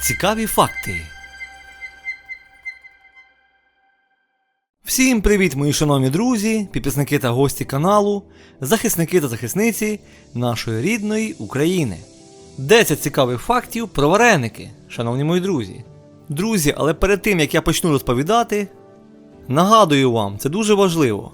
Цікаві факти. Всім привіт, мої шановні друзі, підписники та гості каналу, захисники та захисниці нашої рідної України. 10 цікавих фактів про вареники, шановні мої друзі. Друзі, але перед тим як я почну розповідати, нагадую вам, це дуже важливо.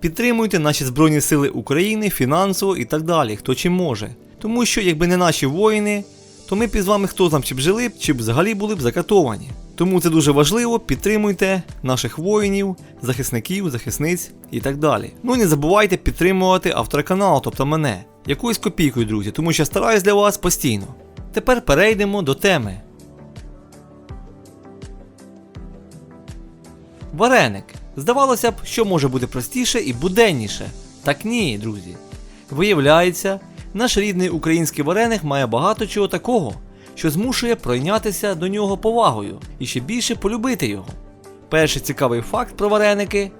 Підтримуйте наші Збройні Сили України фінансово і так далі, хто чим може. Тому що, якби не наші воїни, то ми б із вами хто там чи б жили, чи б взагалі були б закатовані. Тому це дуже важливо, підтримуйте наших воїнів, захисників, захисниць і так далі. Ну і не забувайте підтримувати автора каналу, тобто мене, якоюсь копійкою, друзі, тому що я стараюсь для вас постійно. Тепер перейдемо до теми. Вареник. Здавалося б, що може бути простіше і буденніше. Так ні, друзі. Виявляється, наш рідний український вареник має багато чого такого, що змушує пройнятися до нього повагою і ще більше полюбити його. Перший цікавий факт про вареники: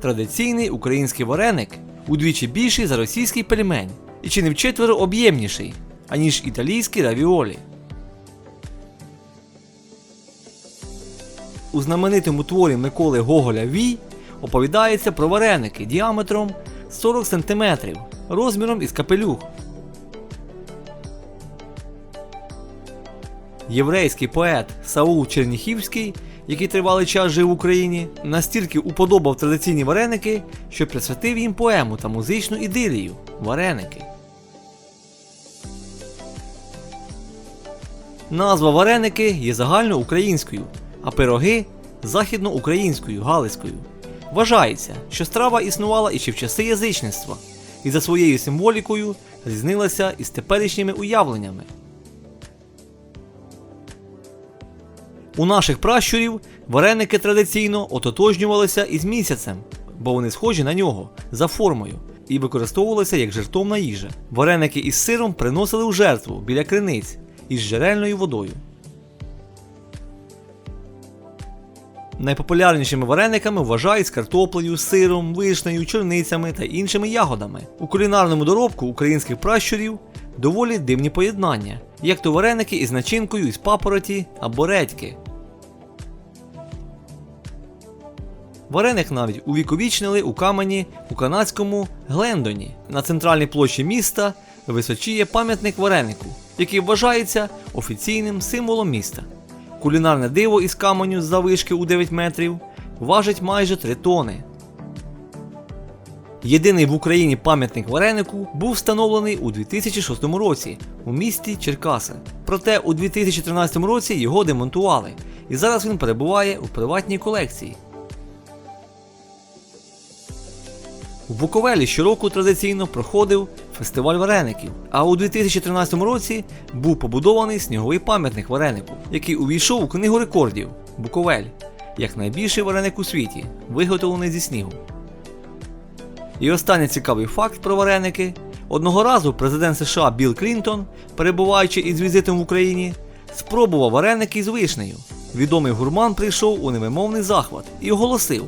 традиційний український вареник удвічі більший за російський пельмень і чи не вчетверо об'ємніший, аніж італійські равіолі. У знаменитому творі Миколи Гоголя Вій оповідається про вареники діаметром 40 см, розміром із капелюх. Єврейський поет Саул Черніхівський, який тривалий час жив в Україні, настільки уподобав традиційні вареники, що присвятив їм поему та музичну ідилію Вареники. Назва вареники є загальноукраїнською, а пироги західноукраїнською галицькою. Вважається, що страва існувала і ще в часи язичництва, і за своєю символікою різнилася із теперішніми уявленнями. У наших пращурів вареники традиційно ототожнювалися із місяцем, бо вони схожі на нього за формою і використовувалися як жертовна їжа. Вареники із сиром приносили у жертву біля криниць із джерельною водою. Найпопулярнішими варениками вважають з картоплею, сиром, вишнею, чорницями та іншими ягодами. У кулінарному доробку українських пращурів доволі дивні поєднання, як то вареники із начинкою із папороті або редьки. Вареник навіть увіковічнили у камені у канадському Глендоні. На центральній площі міста височіє пам'ятник варенику, який вважається офіційним символом міста. Кулінарне диво із каменю з завишки у 9 метрів важить майже 3 тони. Єдиний в Україні пам'ятник варенику був встановлений у 2006 році у місті Черкаси. Проте у 2013 році його демонтували, і зараз він перебуває у приватній колекції. У Буковелі щороку традиційно проходив фестиваль вареників, а у 2013 році був побудований сніговий пам'ятник варенику, який увійшов у книгу рекордів Буковель як найбільший вареник у світі, виготовлений зі снігу. І останній цікавий факт про вареники. Одного разу президент США Білл Клінтон, перебуваючи із візитом в Україні, спробував вареники з вишнею. Відомий гурман прийшов у невимовний захват і оголосив,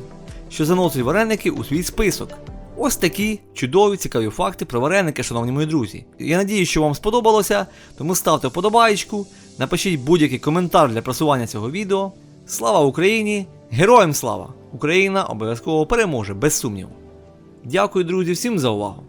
що заносить вареники у свій список. Ось такі чудові цікаві факти про вареники, шановні мої друзі. Я надію, що вам сподобалося, тому ставте вподобаєчку, напишіть будь-який коментар для просування цього відео. Слава Україні! Героям слава! Україна обов'язково переможе, без сумніву. Дякую, друзі, всім за увагу!